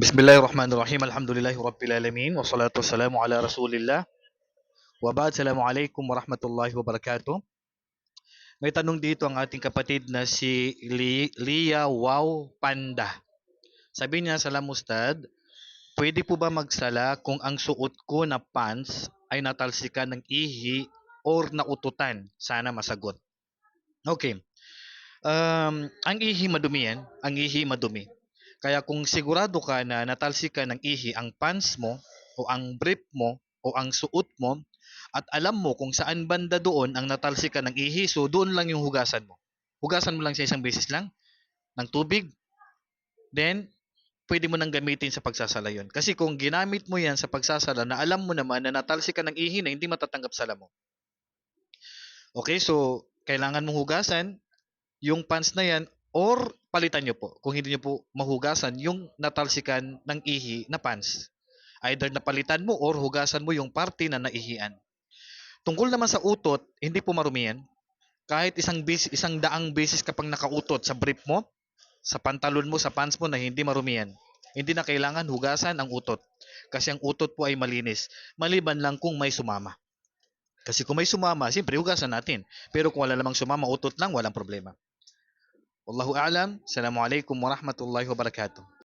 Bismillahirrahmanirrahim. Alhamdulillahi Rabbil Alamin. Wassalatu wassalamu ala Rasulillah. Wa ba'd. Assalamualaikum warahmatullahi wabarakatuh. May tanong dito ang ating kapatid na si Li- Lia Wow Panda. Sabi niya, Salam Ustad, pwede po ba magsala kung ang suot ko na pants ay natalsikan ng ihi or naututan? Sana masagot. Okay. Um, ang ihi madumi yan. Ang ihi madumi. Kaya kung sigurado ka na natalsikan ng ihi ang pants mo o ang brief mo o ang suot mo at alam mo kung saan banda doon ang natalsikan ng ihi, so doon lang yung hugasan mo. Hugasan mo lang sa isang beses lang ng tubig. Then, pwede mo nang gamitin sa pagsasala yun. Kasi kung ginamit mo yan sa pagsasala na alam mo naman na natalsikan ng ihi na hindi matatanggap sala mo. Okay, so kailangan mong hugasan yung pants na yan or palitan nyo po kung hindi nyo po mahugasan yung natalsikan ng ihi na pants. Either napalitan mo or hugasan mo yung parte na naihian. Tungkol naman sa utot, hindi po marumi yan. Kahit isang, bis, isang daang beses kapag nakautot sa brief mo, sa pantalon mo, sa pants mo na hindi marumi yan. Hindi na kailangan hugasan ang utot. Kasi ang utot po ay malinis. Maliban lang kung may sumama. Kasi kung may sumama, siyempre hugasan natin. Pero kung wala namang sumama, utot lang, walang problema. Wallahu a'lam. Assalamualaikum warahmatullahi wabarakatuh.